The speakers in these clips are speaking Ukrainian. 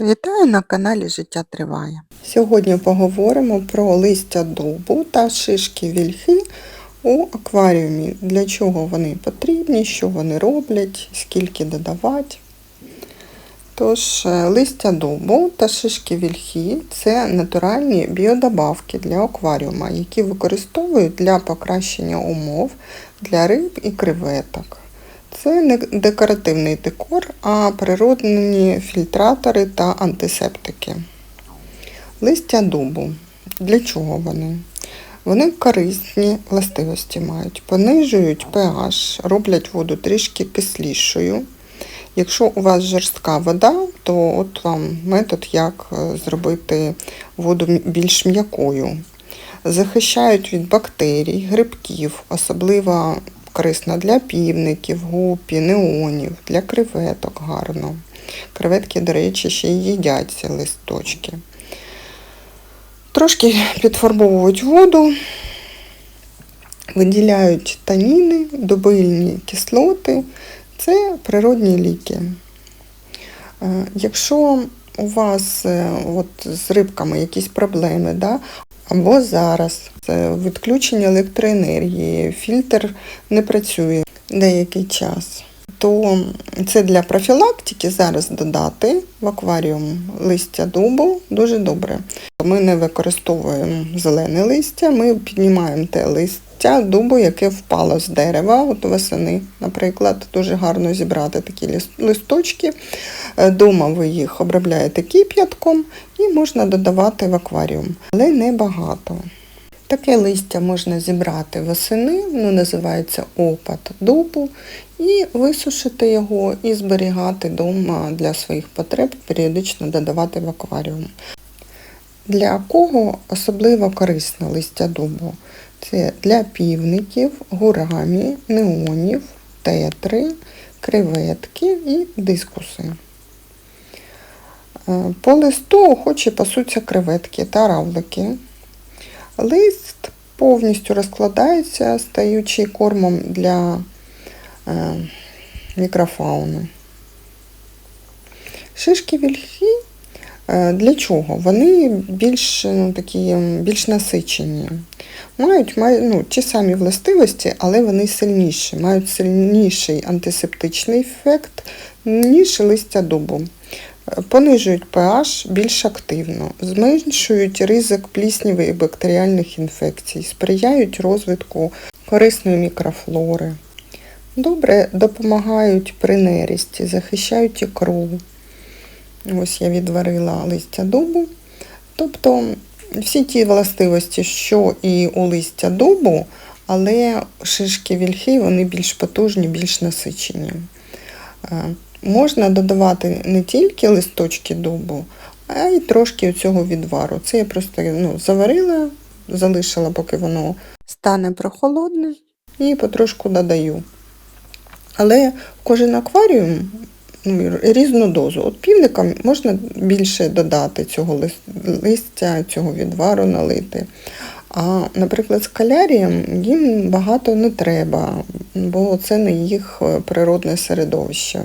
Вітаю на каналі Життя Триває. Сьогодні поговоримо про листя дубу та шишки вільхи у акваріумі. Для чого вони потрібні, що вони роблять, скільки додавати. Тож, е, листя дубу та шишки вільхи це натуральні біодобавки для акваріума, які використовують для покращення умов для риб і креветок. Це не декоративний декор, а природні фільтратори та антисептики. Листя дубу. Для чого вони? Вони корисні властивості мають, понижують pH, роблять воду трішки кислішою. Якщо у вас жорстка вода, то от вам метод, як е, зробити воду більш м'якою. Захищають від бактерій, грибків, особливо корисно для півників, гупі, неонів, для креветок гарно. Креветки, до речі, ще й їдять ці листочки. Трошки підфарбовують воду, виділяють таніни, добильні кислоти. Це природні ліки. Е, Якщо у вас е, от, з рибками якісь проблеми, да, або зараз. Це відключення електроенергії, фільтр не працює деякий час, то це для профілактики зараз додати в акваріум листя дубу дуже добре. Ми не використовуємо зелене листя, ми піднімаємо те листя дубу, яке впало з дерева. От восени, наприклад, дуже гарно зібрати такі листочки. Е, Дома ви їх обробляєте кип'ятком і можна додавати в акваріум, але не багато. Таке листя можна зібрати восени, воно називається опад дубу, і висушити його і зберігати вдома для своїх потреб, періодично додавати в акваріум. Для кого особливо корисне листя дубу? Це для півників, гурамі, неонів, тетри, креветки і дискуси. Е, По листу охоче пасуться креветки та равлики. Лист повністю розкладається, стаючи кормом для е, мікрофауни. Шишки вільхи е, для чого? Вони більш, ну, такі, більш насичені. Мають, ну, ті самі властивості, але вони сильніші, мають сильніший антисептичний ефект, ніж листя дубу. Е, Понижують pH більш активно, зменшують ризик плісніви і бактеріальних інфекцій, сприяють розвитку корисної мікрофлори. Добре допомагають при нерісті, захищають ікру. Ось я відварила листя дубу. Тобто всі ті властивості, що і у листя дубу, але шишки вільхи вони більш потужні, більш насичені. Можна додавати не тільки листочки дубу, а й трошки цього відвару. Це я просто ну, заварила, залишила, поки воно Стане прохолодне. і потрошку додаю. Але кожен акваріум ну, різну дозу. От півникам можна більше додати цього листя, цього відвару налити. А, наприклад, скаляріям їм багато не треба, бо це не їх е, природне середовище.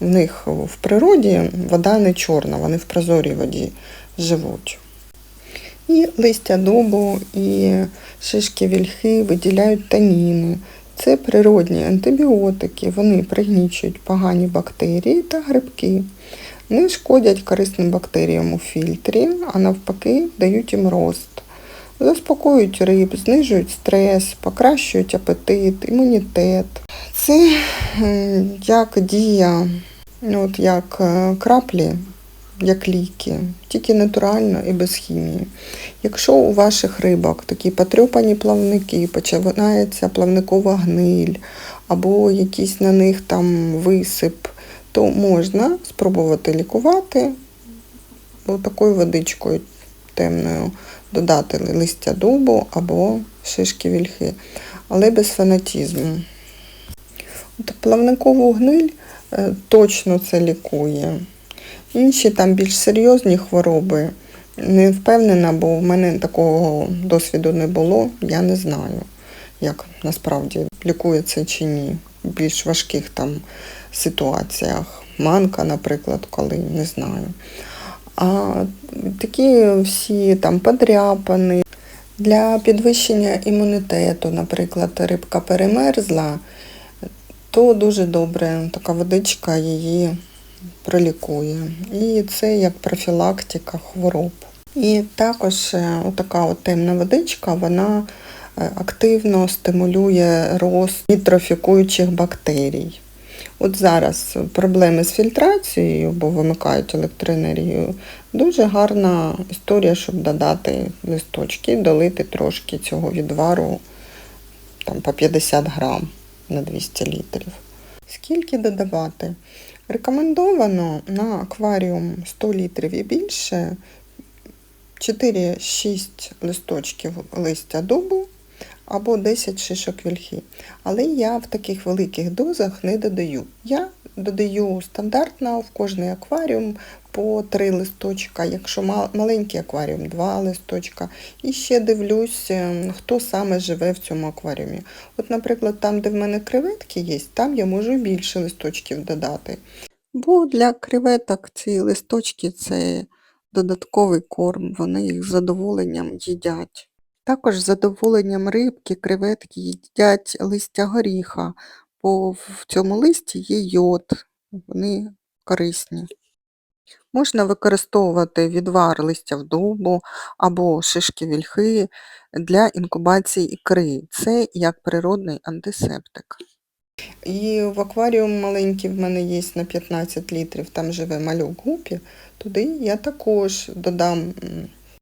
В них в природі вода не чорна, вони в прозорій воді живуть. І листя дубу, і шишки вільхи виділяють таніни. Це природні антибіотики, вони пригнічують погані бактерії та грибки. Не шкодять корисним бактеріям у фільтрі, а навпаки дають їм рост. Заспокоюють риб, знижують стрес, покращують апетит, імунітет. Це як дія, от як е, краплі, як ліки, тільки натурально і без хімії. Якщо у ваших рибок такі потрьопані плавники, починається плавникова гниль, або якийсь на них там висип, то можна спробувати лікувати такою водичкою темною, додати листя дубу або шишки вільхи, але без фанатізму. От плавникову гниль е, точно це лікує. Інші там більш серйозні хвороби. Не впевнена, бо в мене такого досвіду не було, я не знаю, як насправді лікує це чи ні. В більш важких там ситуаціях. Манка, наприклад, коли не знаю. А такі всі там подряпини. Для підвищення імунітету, наприклад, рибка перемерзла, то дуже добре така водичка її пролікує. І це як профілактика хвороб. І також е, така темна водичка, вона е, активно стимулює рост нітрофікуючих бактерій. От зараз проблеми з фільтрацією, бо вимикають електроенергію, дуже гарна історія, щоб додати листочки, долити трошки цього відвару там, по 50 грам на 200 літрів. Скільки додавати? Рекомендовано на акваріум 100 літрів і більше 4-6 листочків листя дубу або 10 шишок вільхи. Але я в таких великих дозах не додаю. Я додаю стандартно в кожний акваріум по 3 листочка, якщо маленький акваріум 2 листочка. І ще дивлюсь, е, хто саме живе в цьому акваріумі. От, наприклад, там, де в мене креветки є, там я можу більше листочків додати. Бо для креветок ці листочки це додатковий корм, вони їх з задоволенням їдять. Також з задоволенням рибки, креветки їдять листя горіха, бо в цьому листі є йод, вони корисні. Можна використовувати відвар листя дубу або шишки вільхи для інкубації ікри. Це як природний антисептик. І в акваріум маленький в мене є на 15 літрів, там живе малюк гупі. Туди я також додам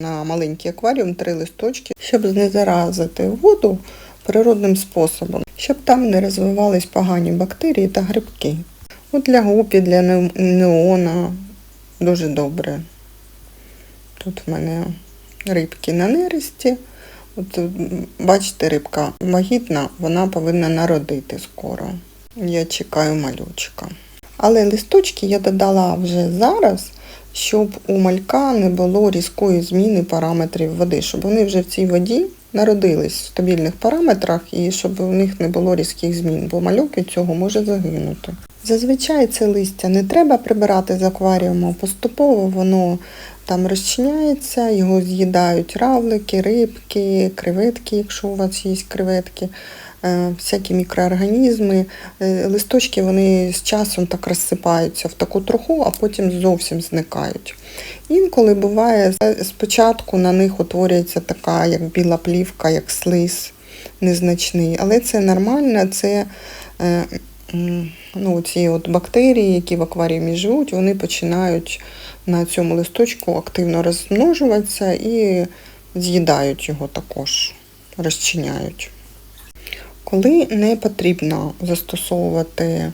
на маленький акваріум три листочки, щоб знезаразити воду природним способом, щоб там не розвивались погані бактерії та грибки. От для гупі, для неона дуже добре. Тут в мене рибки на нересті. От бачите, рибка вагітна, вона повинна народити скоро. Я чекаю малючка. Але листочки я додала вже зараз, щоб у малька не було різкої зміни параметрів води, щоб вони вже в цій воді народились в стабільних параметрах і щоб у них не було різких змін, бо мальок від цього може загинути. Зазвичай це листя не треба прибирати з акваріуму, поступово воно там розчиняється, його з'їдають равлики, рибки, креветки, якщо у вас є креветки, всякі мікроорганізми. Е, Листочки вони з часом так розсипаються в таку труху, а потім зовсім зникають. Інколи буває, е, спочатку на них утворюється така, як біла плівка, як слиз незначний, але це нормально, це е, ну, ці от бактерії, які в акваріумі живуть, вони починають на цьому листочку активно розмножуватися і з'їдають його також, розчиняють. Коли не потрібно застосовувати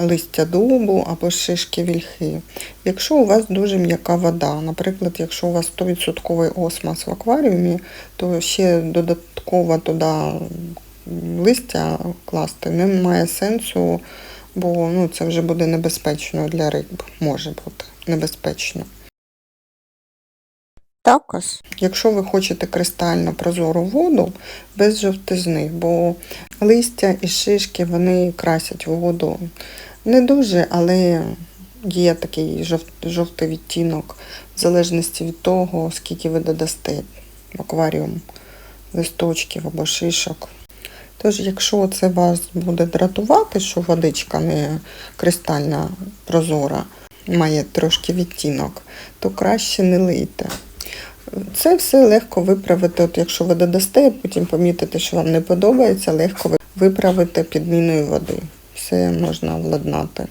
листя дубу або шишки вільхи. Якщо у вас дуже м'яка вода, наприклад, якщо у вас 100% осмос в акваріумі, то ще додатково туди листя класти немає сенсу, бо ну, це вже буде небезпечно для риб, може бути небезпечно. Також Якщо ви хочете кристально прозору воду без жовтизни, бо листя і шишки вони красять воду не дуже, але є такий жов- жовтий відтінок, в залежності від того, скільки ви додасте в акваріум листочків або шишок. Тож, якщо це вас буде дратувати, що водичка не кристальна прозора, має трошки відтінок, то краще не лийте. Це все легко виправити, от якщо ви додасте, потім помітите, що вам не подобається, легко ви- виправити підміною води. Все можна владнати.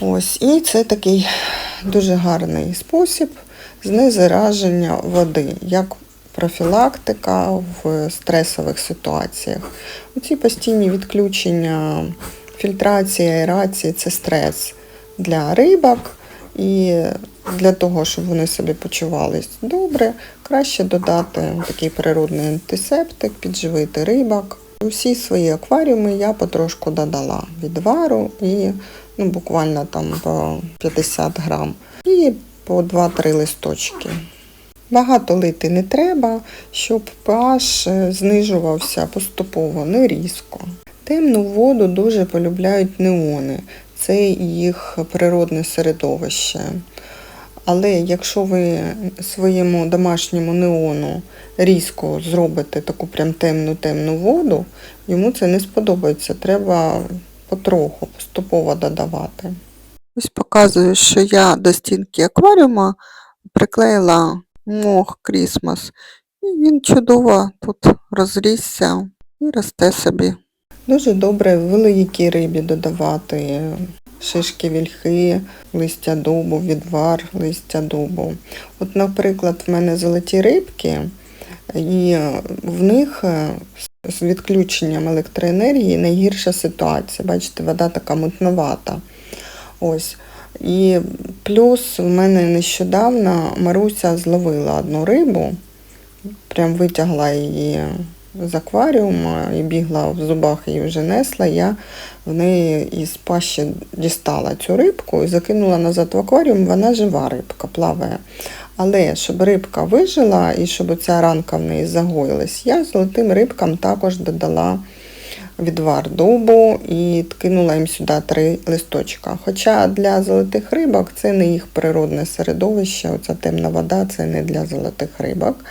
Ось, і це такий дуже гарний спосіб знезараження води, як профілактика в стресових ситуаціях. Оці постійні відключення, фільтрація, аерації це стрес для рибок. І для того, щоб вони себе почувались добре, краще додати такий природний антисептик, підживити рибок. Усі свої акваріуми я потрошку додала відвару і ну, буквально там по 50 грам і по 2-3 листочки. Багато лити не треба, щоб pH е, знижувався поступово, не різко. Темну воду дуже полюбляють неони. Це їх природне середовище. Але якщо ви своєму домашньому неону різко зробите таку прям темну-темну воду, йому це не сподобається. Треба потроху, поступово додавати. Ось показую, що я до стінки акваріума приклеїла мох Крісмас. І він чудово тут розрісся і росте собі. Дуже добре великій рибі додавати шишки вільхи, листя дубу, відвар листя дубу. От, наприклад, в мене золоті рибки, і в них е, з відключенням електроенергії найгірша ситуація. Бачите, вода така мутновата. Ось. І плюс в мене нещодавно Маруся зловила одну рибу, прям витягла її з акваріуму і бігла в зубах її вже несла. Я в неї із пащі дістала цю рибку і закинула назад в акваріум. Вона жива рибка, плаває. Але щоб рибка вижила і щоб ця ранка в неї загоїлась, я золотим рибкам також додала відвар дубу і кинула їм сюди три листочка. Хоча для золотих рибок це не їх природне середовище, оця темна вода це не для золотих рибок.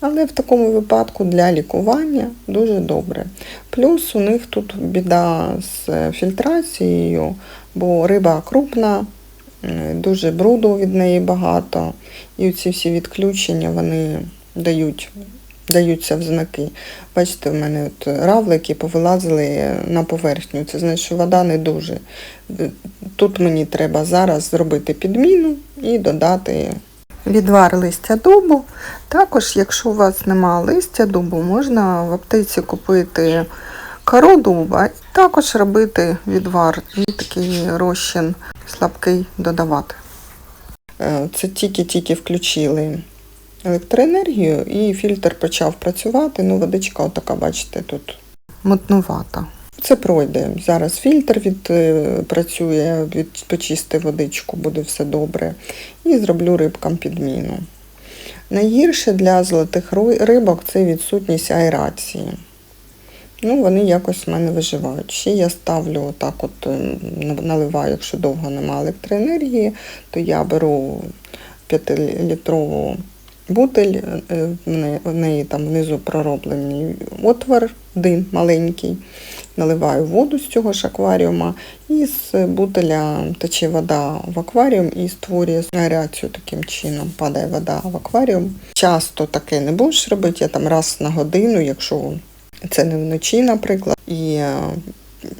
Але в такому випадку для лікування дуже добре. Плюс у них тут біда з фільтрацією, бо риба крупна, е, дуже бруду від неї багато, і ці всі відключення вони дають, даються в знаки. Бачите, в мене от равлики повилазили на поверхню. Це значить, що вода не дуже. Тут мені треба зараз зробити підміну і додати відвар листя дубу. Також, якщо у вас немає листя дубу, можна в аптеці купити кору дуба також робити відвар і такий розчин слабкий додавати. Е, Це тільки-тільки включили електроенергію і фільтр почав працювати. Ну, водичка отака, бачите, тут мутнувата. Це пройде. Зараз фільтр від, е, від, почисти водичку, буде все добре. І зроблю рибкам підміну. Найгірше для золотих рибок це відсутність аерації. Ну, вони якось в мене виживають. Ще я ставлю отак, от е, наливаю, якщо довго немає електроенергії, то я беру 5-літрову бутиль, е, в неї там внизу пророблений отвор, дим маленький. Наливаю воду з цього ж акваріума, і з бутиля тече вода в акваріум і створює аерацію таким чином. Падає вода в акваріум. Часто таке не будеш робити, я там раз на годину, якщо це не вночі, наприклад, і е,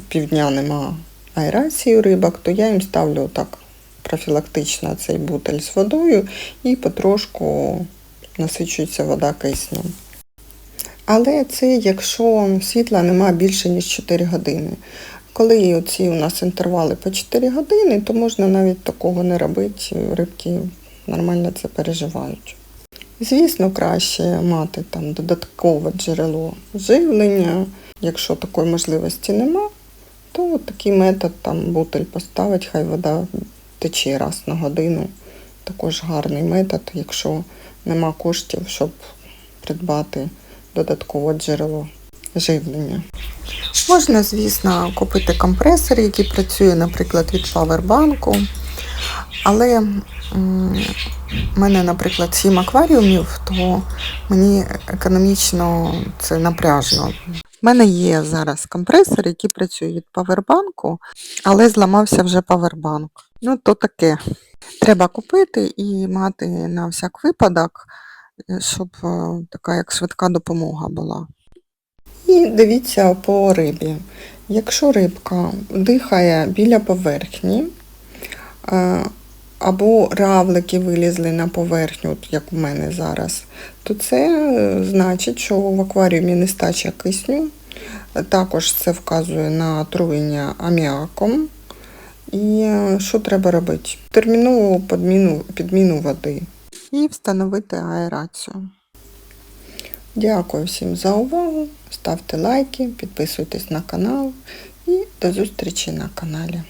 півдня нема аерації рибок, то я їм ставлю так профілактично цей бутиль з водою і потрошку насичується вода киснем. Але це якщо світла нема більше, ніж 4 години. Коли оці у нас інтервали по 4 години, то можна навіть такого не робити. Рибки нормально це переживають. Звісно, краще мати там додаткове джерело живлення. Якщо такої можливості нема, то такий метод там бутиль поставить, хай вода тече раз на годину. Також гарний метод, якщо нема коштів, щоб придбати додаткове джерело живлення. Можна, звісно, купити компресор, який працює, наприклад, від павербанку. Але в мене, наприклад, сім акваріумів, то мені економічно це напряжно. У мене є зараз компресор, який працює від павербанку, але зламався вже павербанк. Ну, то таке. Треба купити і мати на всяк випадок, щоб е, така як швидка допомога була. І дивіться по рибі. Якщо рибка дихає біля поверхні, е, або равлики вилізли на поверхню, як у мене зараз, то це е, значить, що в акваріумі нестача кисню. Також це вказує на отруєння аміаком. І що треба робити? Термінову підміну, підміну води. І встановити аерацію. Дякую всім за увагу. Ставте лайки, підписуйтесь на канал і до зустрічі на каналі.